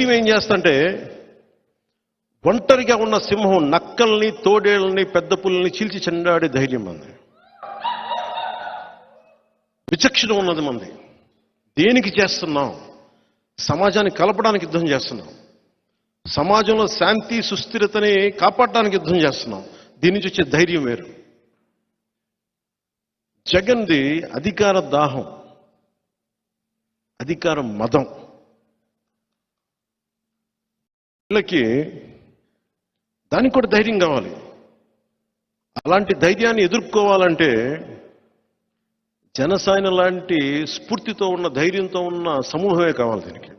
ధైర్యం ఏం చేస్తంటే ఒంటరిగా ఉన్న సింహం నక్కల్ని తోడేళ్ళని పెద్ద పుల్లని చీల్చి చెండాడే ధైర్యం మంది. విచక్షణ ఉన్నది మంది. దేనికి చేస్తున్నాం? సమాజాన్ని కలపడానికి యుద్ధం చేస్తున్నాం. సమాజంలో శాంతి సుస్థిరతని కాపాడడానికి యుద్ధం చేస్తున్నాం. దీని నుంచి వచ్చే ధైర్యం వేరు. జగన్ది అధికార దాహం అధికార మదం. వీళ్ళకి దానికి కూడా ధైర్యం కావాలి. అలాంటి ధైర్యాన్ని ఎదుర్కోవాలంటే జనసేన లాంటి స్ఫూర్తితో ఉన్న ధైర్యంతో ఉన్న సమూహమే కావాలి దీనికి.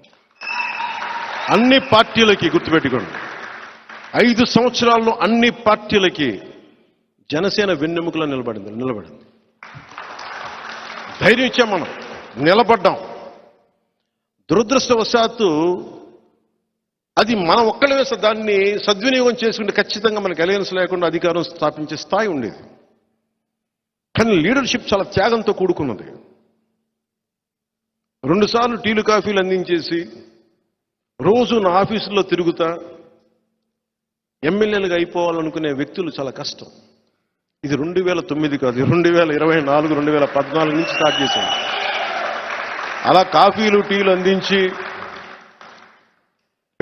అన్ని పార్టీలకి గుర్తుపెట్టుకోండి. ఐదు సంవత్సరాల్లో అన్ని పార్టీలకి జనసేన వెన్నెముకలో నిలబడింది నిలబడింది. ధైర్యం ఇచ్చాం మనం. నిలబడ్డాం. దురదృష్టవశాత్తు అది మనం ఒక్కళ్ళ వేస్తే దాన్ని సద్వినియోగం చేసుకుంటే ఖచ్చితంగా మనకి అలయన్స్ లేకుండా అధికారం స్థాపించే స్థాయి ఉండేది. కానీ లీడర్షిప్ చాలా త్యాగంతో కూడుకున్నది. రెండుసార్లు టీలు కాఫీలు అందించేసి రోజు నా ఆఫీసులో తిరుగుతా ఎమ్మెల్యేలుగా అయిపోవాలనుకునే వ్యక్తులు చాలా కష్టం. ఇది రెండు వేల తొమ్మిది కాదు రెండు వేల ఇరవై నాలుగు రెండు వేల పద్నాలుగు నుంచి స్టార్ట్ చేశాను. అలా కాఫీలు టీలు అందించి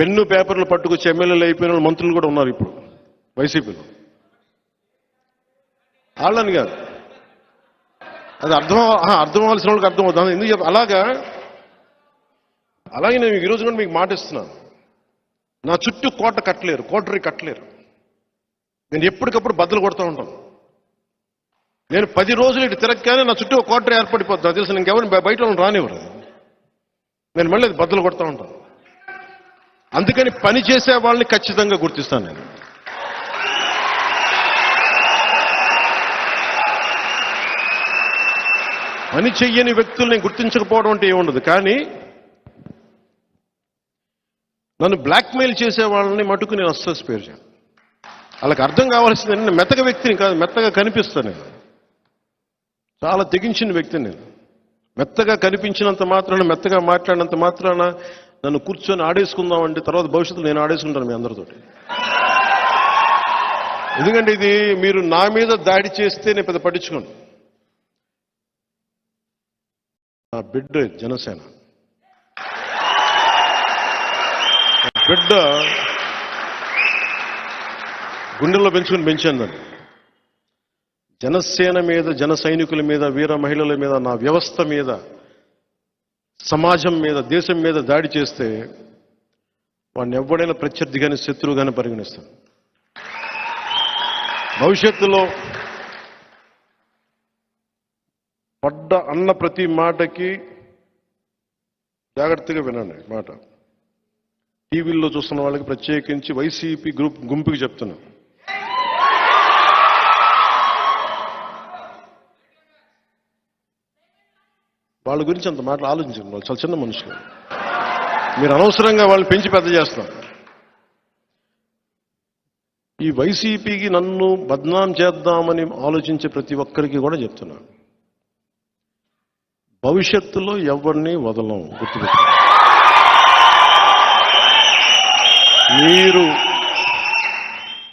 పెన్ను పేపర్లు పట్టుకొచ్చి ఎమ్మెల్యేలు అయిపోయిన వాళ్ళు మంత్రులు కూడా ఉన్నారు ఇప్పుడు వైసీపీలో. వాళ్ళని కాదు. అది అర్థం అర్థం అవ్వాల్సిన వాళ్ళకి అర్థం అవుతుంది. ఎందుకు చెప్ప అలాగా? అలాగే నేను ఈరోజు కూడా మీకు మాటిస్తున్నాను నా చుట్టూ కోట కట్టలేరు కోటరీ కట్టలేరు. నేను ఎప్పటికప్పుడు బద్దలు కొడుతూ ఉంటాను. నేను పది రోజులు ఇటు తిరగగానే నా చుట్టూ కోటరీ ఏర్పడిపోతుంది తెలుసు ఇంకెవరిని ఎవరిని బయట రానివ్వరు. నేను మళ్ళీ బద్దలు కొడుతూ ఉంటాను. అందుకని పని చేసే వాళ్ళని ఖచ్చితంగా గుర్తిస్తాను నేను. పని చెయ్యని వ్యక్తుల్ని గుర్తించకపోవడం అంటే ఏముండదు కానీ నన్ను బ్లాక్మెయిల్ చేసే వాళ్ళని మటుకు నేను అస్సలు స్పేర్ చేయను. వాళ్ళకి అర్థం కావాల్సింది నేను మెత్తగా వ్యక్తిని కాదు మెత్తగా కనిపిస్తాను నేను. చాలా తెగించిన వ్యక్తిని నేను. మెత్తగా కనిపించినంత మాత్రాన మెత్తగా మాట్లాడినంత మాత్రాన నన్ను కూర్చొని ఆడేసుకుందాం అంటే తర్వాత భవిష్యత్తులో నేను ఆడేసుకుంటాను మీ అందరితోటి. ఎందుకంటే ఇది మీరు నా మీద దాడి చేస్తే నేను పెద్ద పట్టించుకోను. నా బిడ్డ జనసేన. బిడ్డ గుండెల్లో పెంచుకుని పెంచాను జనసేన మీద జన సైనికుల మీద వీర మహిళల మీద నా వ్యవస్థ మీద సమాజం మీద దేశం మీద దాడి చేస్తే వాడిని ఎవడైనా శత్రువు కానీ పరిగణిస్తాను భవిష్యత్తులో పడ్డ అన్న ప్రతి మాటకి జాగ్రత్తగా వినండి మాట. టీవీల్లో చూస్తున్న వాళ్ళకి ప్రత్యేకించి వైసీపీ గ్రూప్ గుంపుకి చెప్తున్నాను వాళ్ళ గురించి అంత మాటలు ఆలోచించండి వాళ్ళు చాలా చిన్న మనుషులు. మీరు అనవసరంగా వాళ్ళు పెంచి పెద్ద చేస్తాం ఈ వైసీపీకి నన్ను బద్నాం చేద్దామని ఆలోచించే ప్రతి ఒక్కరికి కూడా చెప్తున్నాను. భవిష్యత్తులో ఎవరిని వదలం గుర్తుపెట్టు మీరు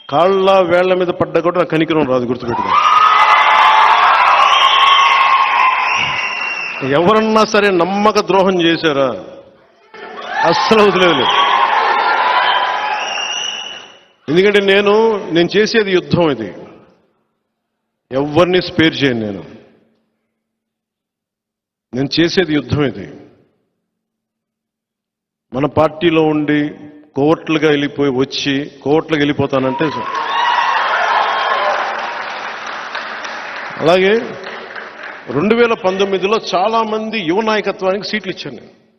కాళ్ళ వేళ్ళ మీద పడ్డ కూడా నాకు కనికరం రాదు గుర్తుపెట్టుకోండి. ఎవరన్నా సరే నమ్మక ద్రోహం చేశారా? అస్సలు వదిలేదు ఎందుకంటే నేను నేను చేసేది యుద్ధం ఇది. ఎవరిని స్పేర్ చేయను నేను. నేను చేసేది యుద్ధం ఇది. మన పార్టీలో ఉండి కోట్లుగా వెళ్ళిపోయి వచ్చి కోట్లుగా వెళ్ళిపోతానంటే అలాగే రెండు వేల పంతొమ్మిదిలో చాలామంది యువ నాయకత్వానికి సీట్లు ఇచ్చాను నేను.